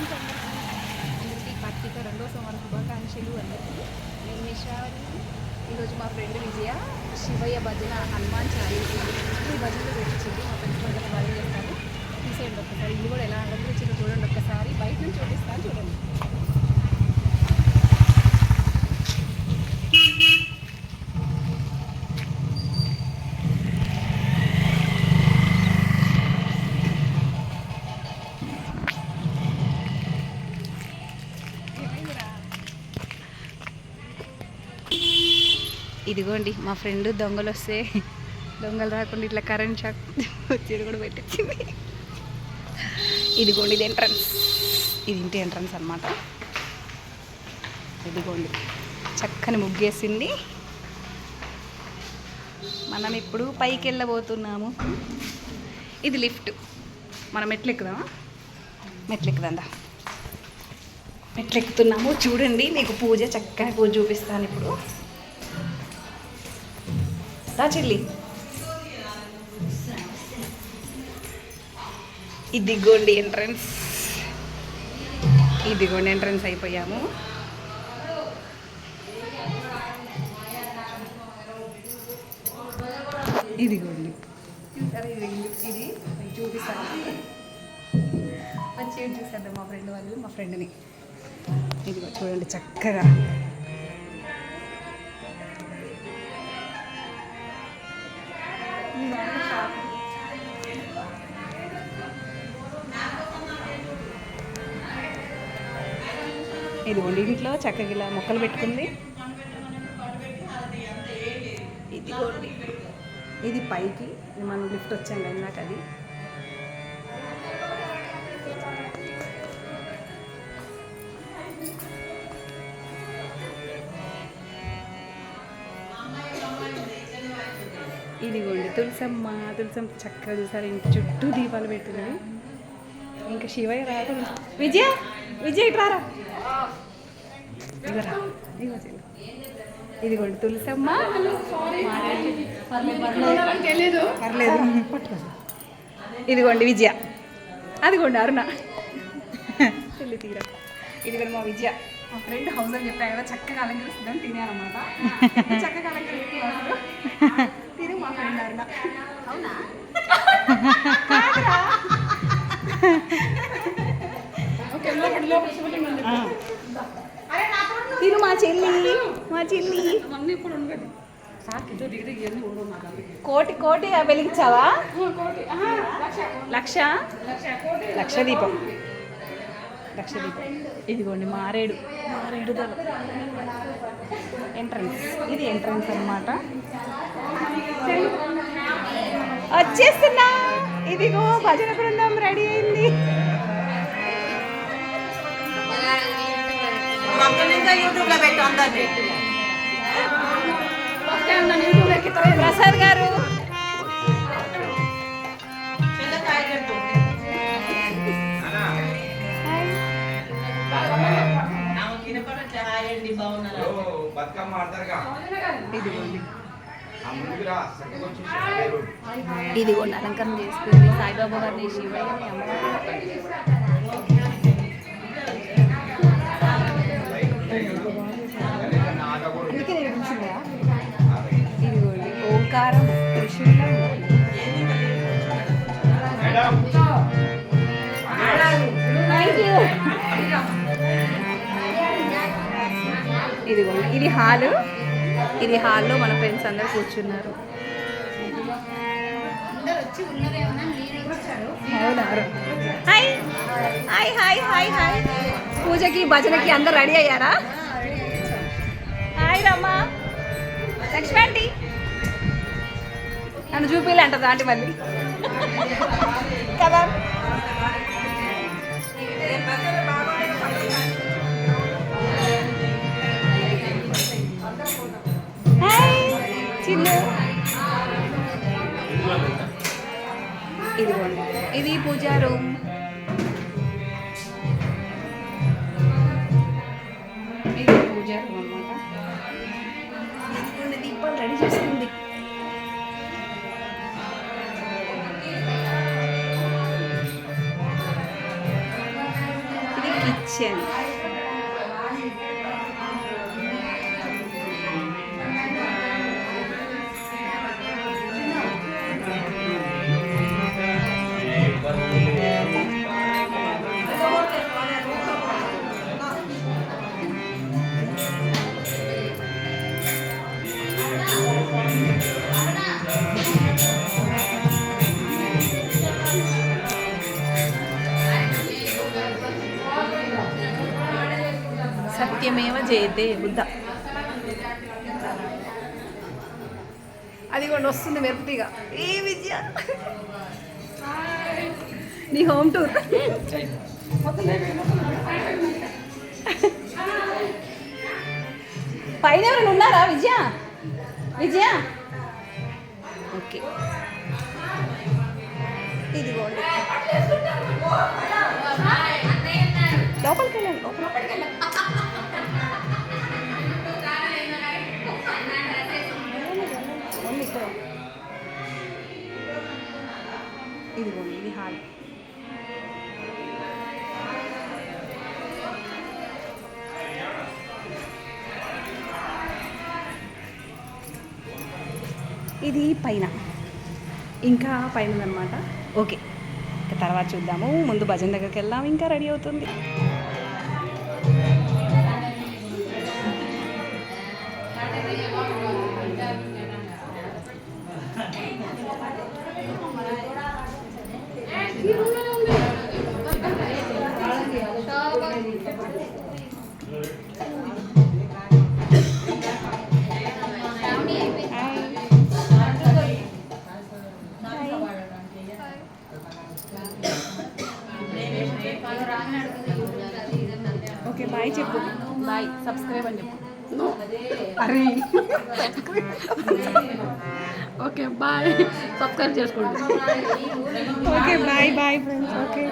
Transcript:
Friends అందరికీ అందరికీ కార్తీక రెండో సోమవారం శుభాకాంక్షలు అందరికీ. నేను నిషావని ఈరోజు మా ఫ్రెండ్ విజయ శివయ్య భజన హనుమాన్ చాలీస. ఈ భజనలు పెట్టించింది మా ఫ్రెండ్స్ భజన బాగా చేస్తాను తీసేయండి ఒక్కసారి. ఇల్లు కూడా ఎలా అలంకరించిందో చూడండి ఒక్కసారి. బయట నుంచి చూపిస్తాను చూడండి. ఇదిగోండి మా ఫ్రెండ్ దొంగలు వస్తే దొంగలు రాకుండా ఇట్లా కరెంట్ షాక్ వచ్చేది కూడా పెట్టించింది ఇదిగోండి ఇది ఎంట్రన్స్. ఇది ఇంటి ఎంట్రన్స్ అనమాట ఇదిగోండి చక్కని ముగ్గేసింది. మనం ఇప్పుడు పైకి వెళ్ళబోతున్నాము ఇది లిఫ్ట్. మనం మెట్లు ఎక్కుదామా మెట్లు మెట్లు ఎక్కుతున్నాము చూడండి మీకు పూజ చక్కని పూజ చూపిస్తాను ఇప్పుడు. రా చెల్లి. ఇదిగోండి ఎంట్రన్స్ ఇదిగోండి ఎంట్రన్స్ అయిపోయాము. ఇదిగోండి. ఇది ఇది చూపిస్తాను. మంచిగా మా ఫ్రెండ్ వాళ్ళు మా ఫ్రెండ్ని ఇదిగో చూడండి చక్కగా. ఇదిగోండి ఇంట్లో చక్కగా ఇలా మొక్కలు పెట్టుకుంది. ఇదిగోండి ఇది పైకి మనం లిఫ్ట్ వచ్చాం కదా నాకు అది. ఇదిగోండి తులసమ్మ తులసమ్మ చక్కగా చూసారు ఇంటి చుట్టూ దీపాలు పెట్టినవి ఇంకా శివయ్య రాదు విజయ విజయ్ ఇటు రారా. ఇదిగోండి తులసమ్మ. పర్లేదు. ఇదిగోండి విజయ. అదిగోండి అరుణ. చెల్లి తీరా. ఇదిగోండి మా విజయ. మా ఫ్రెండ్ హౌస్ అని చెప్పా కదా చక్కగా అలంకరిస్తుందని తినానమాట చక్కగా అలంకరిస్తున్నారు తిని మా ఫ్రెండ్ అరుణ. అవునా? కోటి కోటి వెలిగించావా? లక్ష. లక్ష? లక్ష కోటి. లక్ష దీపం లక్ష దీపం ఇదిగోండి మారేడు. మారేడు ఎంట్రన్స్. ఇది ఎంట్రన్స్ అన్నమాట. వచ్చేస్తున్నా. ఇదిగో భజన బృందం రెడీ అయింది. ఇంకా యూట్యూబ్లో పెట్టు అందరినీ. బతుకమ్మ ఆడతారుగా ఇదిగోండి అలంకరణ చేసుకుంది సాయిబాబా గారిని శివయ్యని అమ్మవారిని త్రిశూలం. ఇదిగోండి ఇది హాలు. ఇది హాల్లో మన ఫ్రెండ్స్ అందరు కూర్చున్నారు. Hi hi hi hi hi పూజకి భజనకి అందరు రెడీ అయ్యారా? హాయ్ రమ్మా. లక్ష్మి నన్ను చూపిలే అంటది ఆంటీ మళ్ళీ. కదా? చిన్ను. ఇదిగోండి. ఇది పూజా రూమ్. ఇది పూజా రూమ్ అన్నమాట. దీపాలు రెడీ చేసి ఇది యాక్షన్ జయతే బుద్ధ. అది కూడా వస్తుంది మెరుపుగా. ఏ విద్య? నీ హోమ్ టూర్. పైన ఎవరైనా ఉన్నారా విజయ విజయ ఓకే. ఇదిగోండి. లోపలికి వెళ్ళండి లోపలికి ఓన్లీ ఇదిగోండి ఇది హాల్ ఇది పైన. ఇంకా పైన అనమాట ఓకే. తర్వాత చూద్దాము. ముందు భజన దగ్గరికి వెళ్దాం. ఇంకా రెడీ అవుతుంది. ఓకే బాయ్ చెప్పు. బాయ్ సబ్స్క్రైబ్ అని చెప్పు. అరే. Okay bye. సబ్స్క్రైబ్ చేసుకోండి. Okay bye bye friends okay.